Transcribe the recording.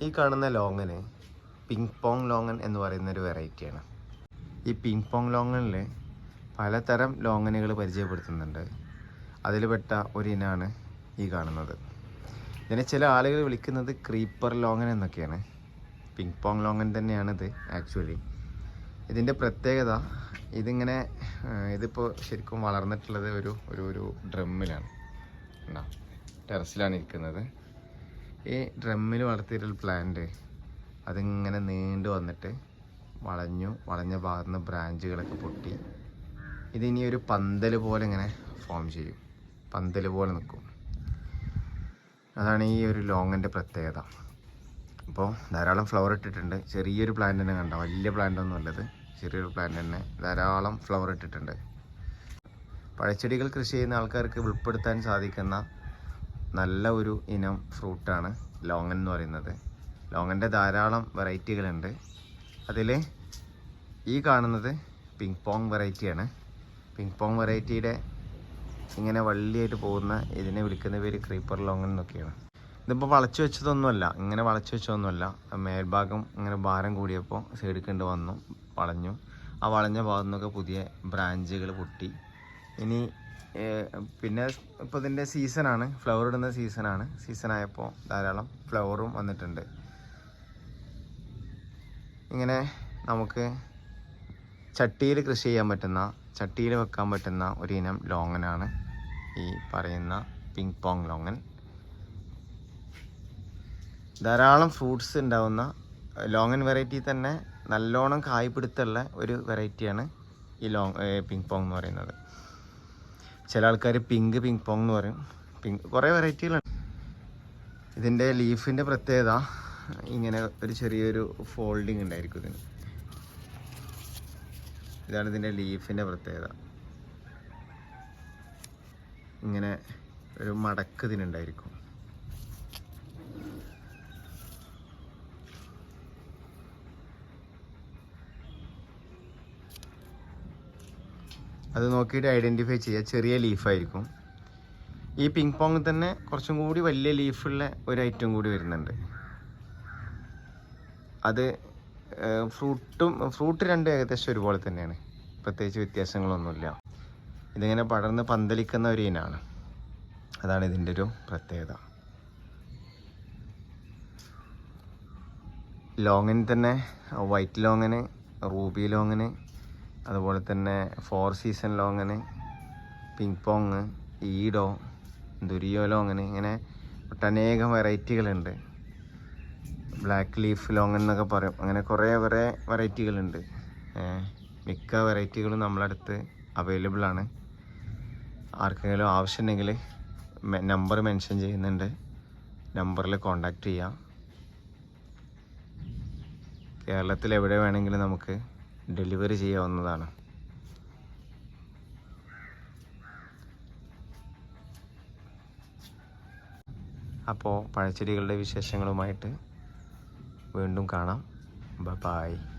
ഈ കാണുന്ന ലോങ്ങന് ping pong longan എന്ന് പറയുന്ന ഒരു വെറൈറ്റിയാണ് ഈ പിങ് പോങ് ലോങ്ങനിൽ പലതരം ലോങ്ങനുകൾ പരിചയപ്പെടുത്തുന്നുണ്ട്. അതിൽപ്പെട്ട പെട്ട ഒരു ഇനാണ് ഈ കാണുന്നത്. ഇതിനെ ചില ആളുകൾ വിളിക്കുന്നത് ക്രീപ്പർ ലോങ്ങൻ എന്നൊക്കെയാണ്. പിങ് പോങ് ലോങ്ങൻ തന്നെയാണിത് ആക്ച്വലി ഇതിന്റെ പ്രത്യേകത ഇതിങ്ങനെ ഇതിപ്പോൾ ശരിക്കും വളർന്നിട്ടുള്ളത് ഒരു ഒരു ഒരു ഡ്രമ്മിലാണ്. ടെറസിലാണ് ഇരിക്കുന്നത്. ഈ ഡ്രമ്മിൽ വളർത്തിയിട്ടൊരു പ്ലാന്റ് അതിങ്ങനെ നീണ്ടു വന്നിട്ട് വളഞ്ഞു വളഞ്ഞ ഭാഗത്ത് നിന്ന് ബ്രാഞ്ചുകളൊക്കെ പൊട്ടി. ഇതിനി ഒരു പന്തൽ പോലെ ഇങ്ങനെ ഫോം ചെയ്യും. പന്തൽ പോലെ നിൽക്കും അതാണ് ഈ ഒരു ലോങ്ങിന്റെ പ്രത്യേകത. അപ്പോൾ ധാരാളം ഫ്ലവർ ഇട്ടിട്ടുണ്ട്. ചെറിയൊരു പ്ലാന്റ് തന്നെ കണ്ട? വലിയ പ്ലാന്റ് ഒന്നും അല്ലത് ചെറിയൊരു പ്ലാന്റ് തന്നെ. ധാരാളം ഫ്ലവർ ഇട്ടിട്ടുണ്ട്. പഴച്ചെടികൾ കൃഷി ചെയ്യുന്ന ആൾക്കാർക്ക് ഉൾപ്പെടുത്താൻ സാധിക്കുന്ന നല്ല ഒരു ഇനം ഫ്രൂട്ടാണ് ലോങ്ങൻ എന്ന് പറയുന്നത്. ലോങ്ങന്റെ ധാരാളം വെറൈറ്റികളുണ്ട്. അതിൽ ഈ കാണുന്നത് പിങ് പോങ് വെറൈറ്റിയാണ്. പിങ് പോങ് വെറൈറ്റിയുടെ ഇങ്ങനെ വള്ളിയായിട്ട് പോകുന്ന ഇതിനെ വിളിക്കുന്ന പേര് ക്രീപ്പർ ലോങ്ങൻ എന്നൊക്കെയാണ്. ഇതിപ്പോൾ വളച്ചു വെച്ചതൊന്നുമല്ല ഇങ്ങനെ വളച്ചു വെച്ചതൊന്നുമല്ല. മേൽഭാഗം ഇങ്ങനെ ഭാരം കൂടിയപ്പോൾ സൈഡിൽ കണ്ട് വന്നു വളഞ്ഞു. ആ വളഞ്ഞ ഭാഗത്തു നിന്നൊക്കെ പുതിയ ബ്രാഞ്ചുകൾ പൊട്ടി. ഇനി പിന്നെ ഇപ്പോൾ ഇതിന്റെ സീസണാണ് ഫ്ലവർ ഇടുന്ന സീസണാണ് സീസണായപ്പോൾ ധാരാളം ഫ്ലവറും വന്നിട്ടുണ്ട്. ഇങ്ങനെ നമുക്ക് ചട്ടിയിൽ കൃഷി ചെയ്യാൻ പറ്റുന്ന ചട്ടിയിൽ വെക്കാൻ പറ്റുന്ന ഒരു ഇനം ലോങ്ങനാണ് ഈ പറയുന്ന പിങ് പോങ് ലോങ്ങൻ. ധാരാളം ഫ്രൂട്ട്സ് ഉണ്ടാവുന്ന ലോങ്ങൻ വെറൈറ്റി തന്നെ നല്ലോണം കായ്പിടുത്തുള്ള ഒരു വെറൈറ്റിയാണ് ഈ ലോങ് പിങ് പോങ് എന്ന് പറയുന്നത്. ചില ആൾക്കാർ പിങ്ക് പിങ്ക് പോങ് എന്ന് പറയും. പിങ്ക് കുറേ വെറൈറ്റികളുണ്ട് ഇതിന്റെ ലീഫിന്റെ പ്രത്യേകത ഇങ്ങനെ ഒരു ചെറിയൊരു ഫോൾഡിങ് ഉണ്ടായിരിക്കും ഇതിന്. ഇതാണ് ഇതിന്റെ ലീഫിന്റെ പ്രത്യേകത. ഇങ്ങനെ ഒരു മടക്ക് ഇതിനുണ്ടായിരിക്കും. അത് നോക്കിയിട്ട് ഐഡന്റിഫൈ ചെയ്യുക. ചെറിയ ലീഫായിരിക്കും ഈ പിങ് പോങ് തന്നെ കുറച്ചും കൂടി വലിയ ലീഫുള്ള ഒരു ഐറ്റം കൂടി വരുന്നുണ്ട്. അത് ഫ്രൂട്ടും ഫ്രൂട്ട് രണ്ടും ഏകദേശം ഒരുപോലെ തന്നെയാണ്. പ്രത്യേകിച്ച് വ്യത്യാസങ്ങളൊന്നുമില്ല. ഇതിങ്ങനെ പടർന്ന് പന്തലിക്കുന്ന ഒരു ഇനാണ് അതാണ് ഇതിന്റെ ഒരു പ്രത്യേകത. ലോങ്ങിന് തന്നെ വൈറ്റ് ലോങ്ങിന് റൂബി ലോങ്ങിന് അതുപോലെ തന്നെ four season longan ping pong ഈഡോ ദുരിയോ ലോങ്ങന് ഇങ്ങനെ ഒട്ടനേകം വെറൈറ്റികളുണ്ട് ബ്ലാക്ക് ലീഫ് ലോങ്ങൻ എന്നൊക്കെ പറയും. അങ്ങനെ കുറേ കുറേ വെറൈറ്റികളുണ്ട് മിക്ക വെറൈറ്റികളും നമ്മളടുത്ത് അവൈലബിൾ ആണ്. ആർക്കെങ്കിലും ആവശ്യമുണ്ടെങ്കിൽ നമ്പർ മെൻഷൻ ചെയ്യുന്നുണ്ട്. നമ്പറിൽ കോണ്ടാക്ട് ചെയ്യാം. കേരളത്തിൽ എവിടെ വേണമെങ്കിലും നമുക്ക് ഡെലിവറി ചെയ്യാവുന്നതാണ്. അപ്പോൾ പഴച്ചെടികളുടെ വിശേഷങ്ങളുമായിട്ട് വീണ്ടും കാണാം. ബ ബായ്